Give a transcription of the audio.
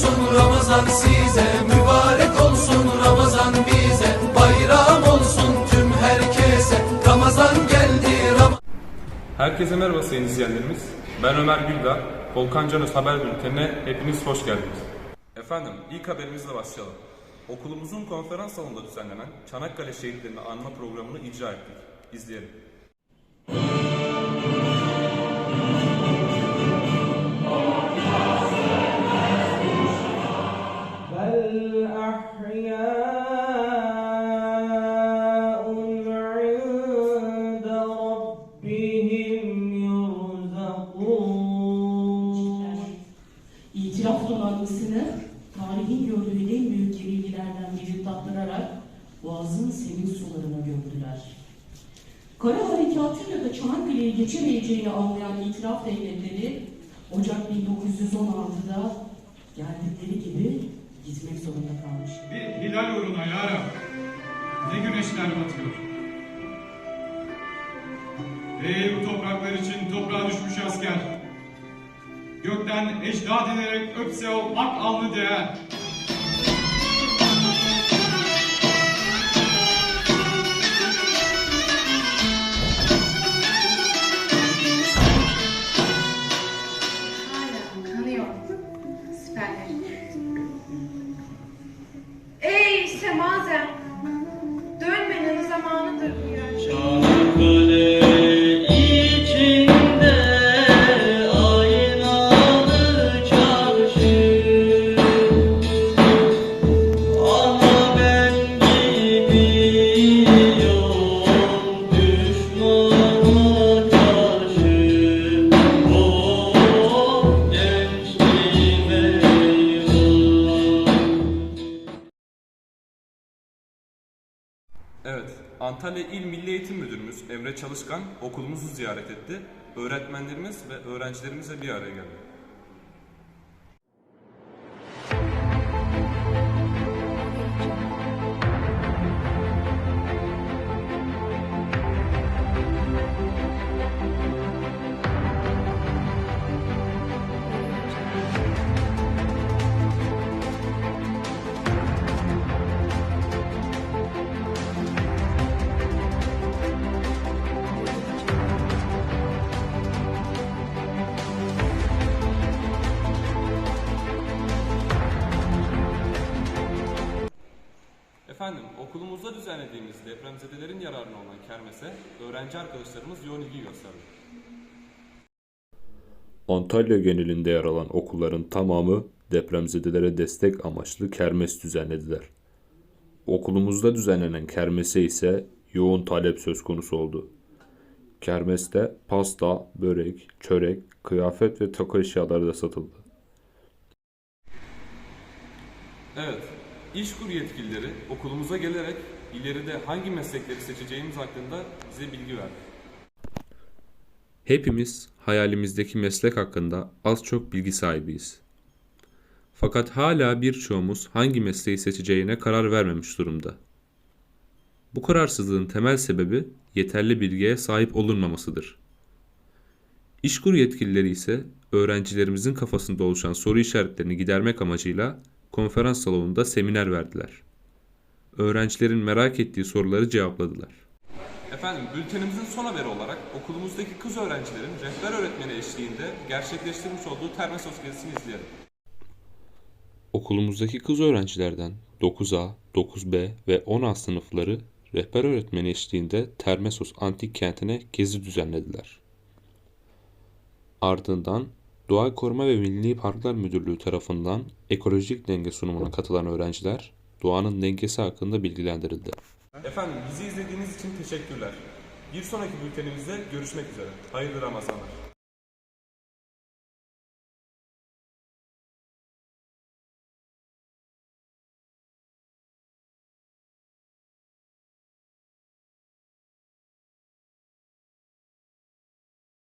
olsun Ramazan size Mübarek olsun Ramazan bize Bayram olsun tüm herkese Ramazan geldi Ramazan Herkese merhaba sayın izleyenlerimiz. Ben Ömer Güldağ. Volkan Canöz Haber Bülteni'ne hepiniz hoş geldiniz. Efendim ilk haberimizle başlayalım. Okulumuzun konferans salonunda düzenlenen Çanakkale şehitlerini anma programını icra ettik. İzleyelim. Donanmasını tarihin gördüğü en büyük yenilgilerden biri tattırarak Boğaz'ın sevinç sularına gömdüler. Kara harekatıyla da Çanakkale'yi geçemeyeceğini anlayan itiraf devletleri Ocak 1916'da geldikleri gibi gitmek zorunda kalmış. Bir hilal uğruna ya. Ne güneşler batıyor. Ey bu topraklar için toprağa düşmüş asker. Gökten ecdad ederek öpse o ak alnı değer. Ey semazem! Dönmenin zamanıdır Evet, Antalya İl Milli Eğitim Müdürümüz Emre Çalışkan okulumuzu ziyaret etti. Öğretmenlerimiz ve öğrencilerimizle bir araya geldi. Efendim, okulumuzda düzenlediğimiz depremzedelerin yararına olan kermese öğrenci arkadaşlarımız yoğun ilgi gösterdi. Antalya genelinde yer alan okulların tamamı depremzedelere destek amaçlı kermes düzenlediler. Okulumuzda düzenlenen kermese ise yoğun talep söz konusu oldu. Kermeste pasta, börek, çörek, kıyafet ve takı eşyaları da satıldı. Evet, İşkur yetkilileri okulumuza gelerek ileride hangi meslekleri seçeceğimiz hakkında bize bilgi verdi. Hepimiz hayalimizdeki meslek hakkında az çok bilgi sahibiyiz. Fakat hala birçoğumuz hangi mesleği seçeceğine karar vermemiş durumda. Bu kararsızlığın temel sebebi yeterli bilgiye sahip olunmamasıdır. İşkur yetkilileri ise öğrencilerimizin kafasında oluşan soru işaretlerini gidermek amacıyla konferans salonunda seminer verdiler. Öğrencilerin merak ettiği soruları cevapladılar. Efendim, bültenimizin son haberi olarak okulumuzdaki kız öğrencilerin rehber öğretmeni eşliğinde gerçekleştirmiş olduğu Termesos gezisini izleyelim. Okulumuzdaki kız öğrencilerden 9A, 9B ve 10A sınıfları rehber öğretmeni eşliğinde Termesos antik kentine gezi düzenlediler. Ardından Doğal Koruma ve Milli Parklar Müdürlüğü tarafından ekolojik denge sunumuna katılan öğrenciler doğanın dengesi hakkında bilgilendirildi. Efendim, bizi izlediğiniz için teşekkürler. Bir sonraki bültenimizde görüşmek üzere. Hayırlı Ramazanlar.